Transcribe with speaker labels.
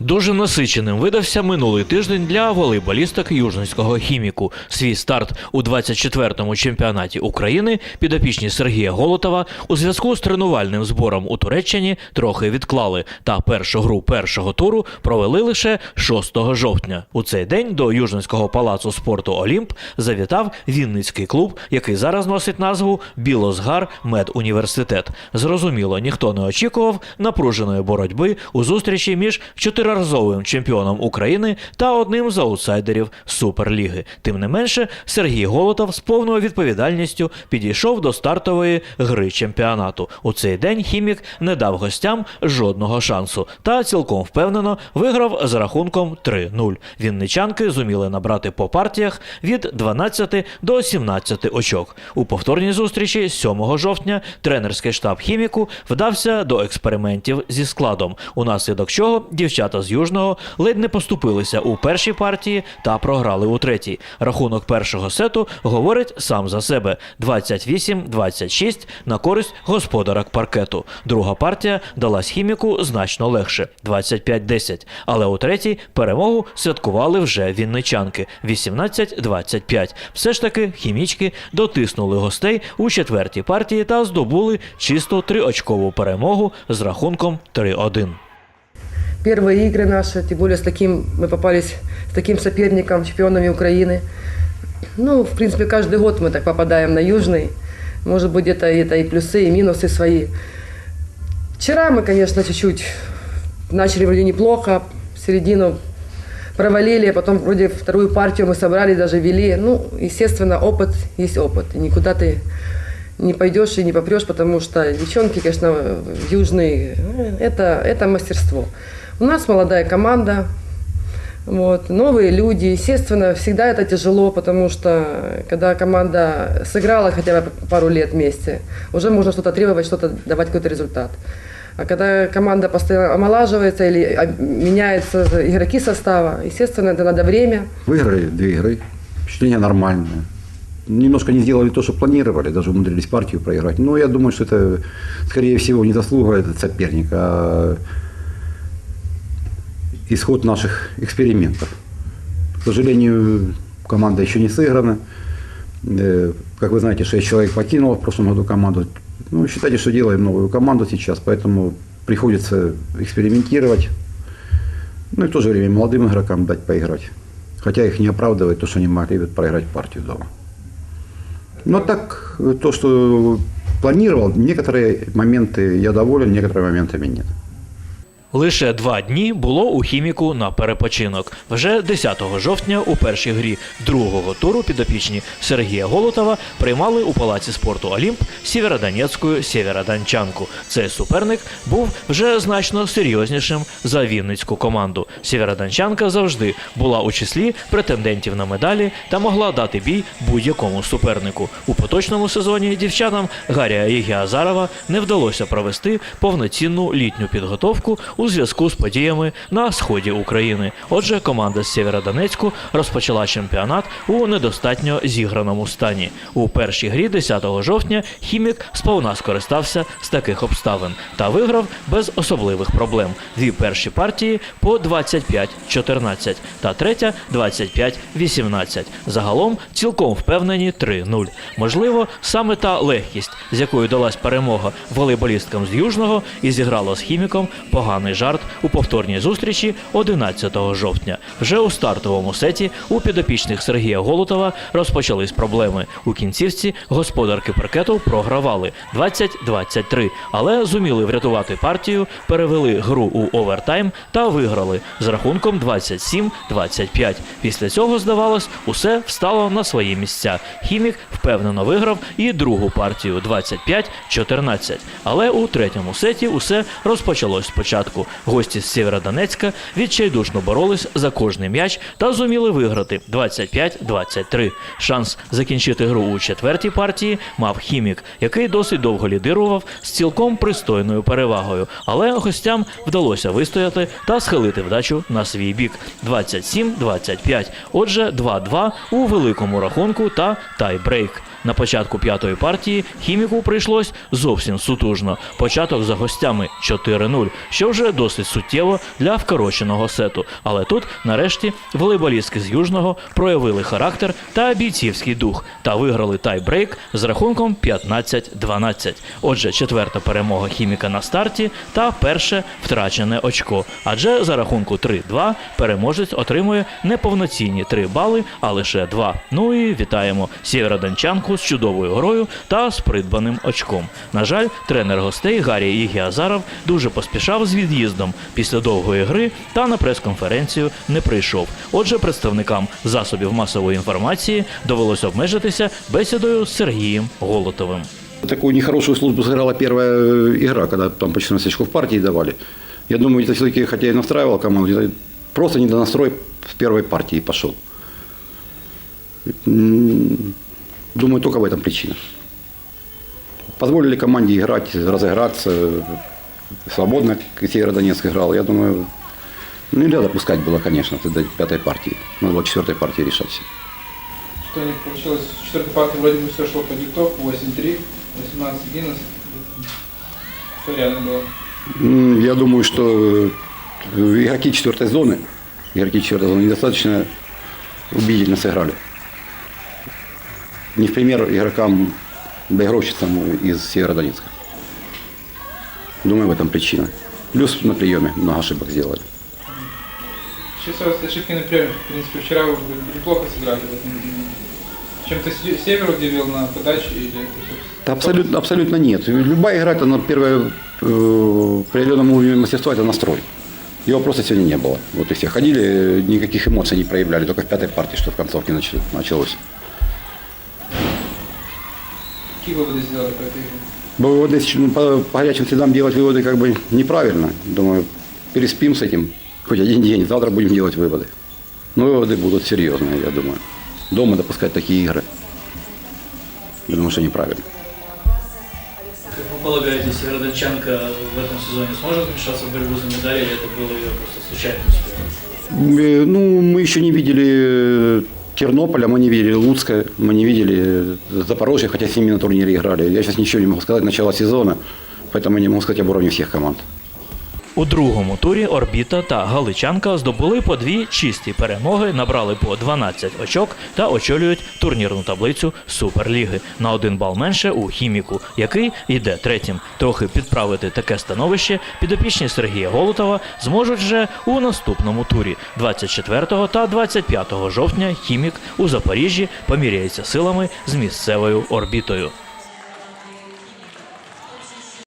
Speaker 1: Дуже насиченим видався минулий тиждень для волейболісток Южницького хіміку. Свій старт у 24-му чемпіонаті України підопічні Сергія Голотова у зв'язку з тренувальним збором у Туреччині трохи відклали. Та першу гру першого туру провели лише 6 жовтня. У цей день до Южницького палацу спорту Олімп завітав Вінницький клуб, який зараз носить назву Білозгар Медуніверситет. Зрозуміло, ніхто не очікував напруженої боротьби у зустрічі між чотириразовим чемпіоном України та одним з аутсайдерів Суперліги. Тим не менше, Сергій Голотов з повною відповідальністю підійшов до стартової гри чемпіонату. У цей день хімік не дав гостям жодного шансу та цілком впевнено виграв з рахунком 3-0. Вінничанки зуміли набрати по партіях від 12 до 17 очок. У повторній зустрічі 7 жовтня тренерський штаб хіміку вдався до експериментів зі складом, унаслідок чого дівчата з Южного ледь не поступилися у першій партії та програли у третій. Рахунок першого сету говорить сам за себе: 28-26 на користь господарок паркету. Друга партія далась хіміку значно легше 25-10. Але у третій перемогу святкували вже вінничанки 18-25. Все ж таки хімічки дотиснули гостей у четвертій партії та здобули чисто триочкову перемогу з рахунком 3-1.
Speaker 2: Первые игры наши, тем более с таким, мы попались с таким соперником, чемпионами Украины. Ну, в принципе, каждый год мы так попадаем на Южный. Может быть, где-то это и плюсы, и минусы свои. Вчера мы, конечно, чуть-чуть начали вроде неплохо, середину провалили, а потом вроде вторую партию мы собрали, даже вели. Ну, естественно, опыт есть опыт. И никуда ты не пойдешь и не попрешь, потому что девчонки, конечно, южные, э, это, это мастерство. У нас молодая команда, вот, новые люди. Естественно, всегда это тяжело, потому что когда команда сыграла хотя бы пару лет вместе, уже можно что-то требовать, что-то давать какой-то результат. А когда команда постоянно омолаживается или а, меняются игроки состава, естественно, это надо время.
Speaker 3: Выиграли две игры, впечатление нормальное. Немножко не сделали то, что планировали, даже умудрились партию проиграть. Но я думаю, что это, скорее всего, не заслуга этот соперник, а исход наших экспериментов. К сожалению, команда еще не сыграна. Э, Как вы знаете, 6 человек покинуло в прошлом году команду. Ну, считайте, что делаем новую команду сейчас, поэтому приходится экспериментировать. Ну и в то же время молодым игрокам дать поиграть. Хотя их не оправдывает то, что они могли бы проиграть партию дома. Но так, то, что планировал, некоторые моменты я доволен, некоторые моментами нет.
Speaker 1: Лише два дні було у хіміку на перепочинок. Вже 10 жовтня у першій грі другого туру підопічні Сергія Голотова приймали у палаці спорту Олімп Сєвєродонецьку Сєвєродончанку. Цей суперник був вже значно серйознішим за вінницьку команду. Сєвєродончанка завжди була у числі претендентів на медалі та могла дати бій будь-якому супернику. У поточному сезоні дівчатам Гарія Єгіазарова не вдалося провести повноцінну літню підготовку у зв'язку з подіями на сході України. Отже, команда з Сєвєродонецьку розпочала чемпіонат у недостатньо зіграному стані. У першій грі 10 жовтня хімік сповна скористався з таких обставин та виграв без особливих проблем. Дві перші партії по 25-14 та третя 25-18. Загалом цілком впевнені 3-0. Можливо, саме та легкість, з якою далась перемога волейболісткам з Южного і зіграла з хіміком поганий жарт у повторній зустрічі 11 жовтня. Вже у стартовому сеті у підопічних Сергія Голотова розпочались проблеми. У кінцівці господарки паркету програвали 20-23, але зуміли врятувати партію, перевели гру у овертайм та виграли з рахунком 27-25. Після цього, здавалось, усе встало на свої місця. Хімік впевнено виграв і другу партію 25-14. Але у третьому сеті усе розпочалось спочатку. Гості з Сєвєродонецька відчайдушно боролись за кожний м'яч та зуміли виграти 25-23. Шанс закінчити гру у четвертій партії мав хімік, який досить довго лідирував з цілком пристойною перевагою. Але гостям вдалося вистояти та схилити вдачу на свій бік 27-25. Отже, 2-2 у великому рахунку та тайбрейк. На початку п'ятої партії хіміку прийшлось зовсім сутужно. Початок за гостями 4-0, що вже досить суттєво для вкороченого сету. Але тут, нарешті, волейболістки з Южного проявили характер та бійцівський дух та виграли тайбрейк з рахунком 15-12. Отже, четверта перемога хіміка на старті та перше втрачене очко. Адже за рахунку 3-2 переможець отримує неповноцінні 3 бали, а лише 2. Ну і вітаємо сєвєродончанку з чудовою грою та з придбаним очком. На жаль, тренер гостей Гаррі Ігіазаров дуже поспішав з від'їздом після довгої гри та на прес-конференцію не прийшов. Отже, представникам засобів масової інформації довелось обмежитися бесідою з Сергієм Голотовим.
Speaker 3: Такую нехорошую службу сыграла первая э, игра, когда там по 14 очков партии давали. Я думаю, это все-таки, хотя и настраивал команду, где-то просто недонастрой в первой партии пошел. Думаю, только в этом причина. Позволили команде играть, разыграться. Свободно Северодонецк играл. Я думаю, ну, нельзя допускать было, конечно, до пятой партии. Надо было четвертой партии решать все.
Speaker 4: Что них получилось? В четвертой партии вроде бы все шло по диктовку, 8-3, 18-11. Все реально было.
Speaker 3: Я думаю, что э, игроки четвертой зоны, игроки четвертой зоны недостаточно убедительно сыграли. Не в пример игрокам, доигровщицам из Северодонецка. Думаю, в этом причина. Плюс на приеме много ошибок сделали.
Speaker 4: Сейчас у вас ошибки на приеме. В принципе, вчера вы неплохо сыграли. Чем-то се- север удивил на подаче или?
Speaker 3: Да абсолютно, абсолютно нет. Любая игра, это на первое, э, при определенном уровне мастерства, это настрой. Его просто сегодня не было. Вот и все ходили, никаких эмоций не проявляли, только в пятой партии, что в концовке нач- началось.
Speaker 4: Какие выводы сделали по этой игре?
Speaker 3: Выводы ну, по, по горячим следам делать выводы как бы неправильно. Думаю, переспим с этим хоть один день, завтра будем делать выводы. Но выводы будут серьезные, я думаю. Дома допускать такие игры. Я думаю, что неправильно.
Speaker 1: Как вы полагаете, Северодончанка в этом сезоне сможет вмешаться в борьбу за медали, или это было ее просто случайным успехом?
Speaker 3: Э, Ну, мы еще не видели э, Тернополя, мы не видели Луцка, мы не видели э, Запорожье, хотя с ними на турнире играли. Я сейчас ничего не могу сказать, начало сезона, поэтому не могу сказать об уровне всех команд.
Speaker 1: У другому турі Орбіта та Галичанка здобули по дві чисті перемоги, набрали по 12 очок та очолюють турнірну таблицю Суперліги на один бал менше у хіміку, який йде третім. Трохи підправити таке становище підопічні Сергія Голутова зможуть вже у наступному турі. 24 та 25 жовтня хімік у Запоріжжі поміряється силами з місцевою орбітою.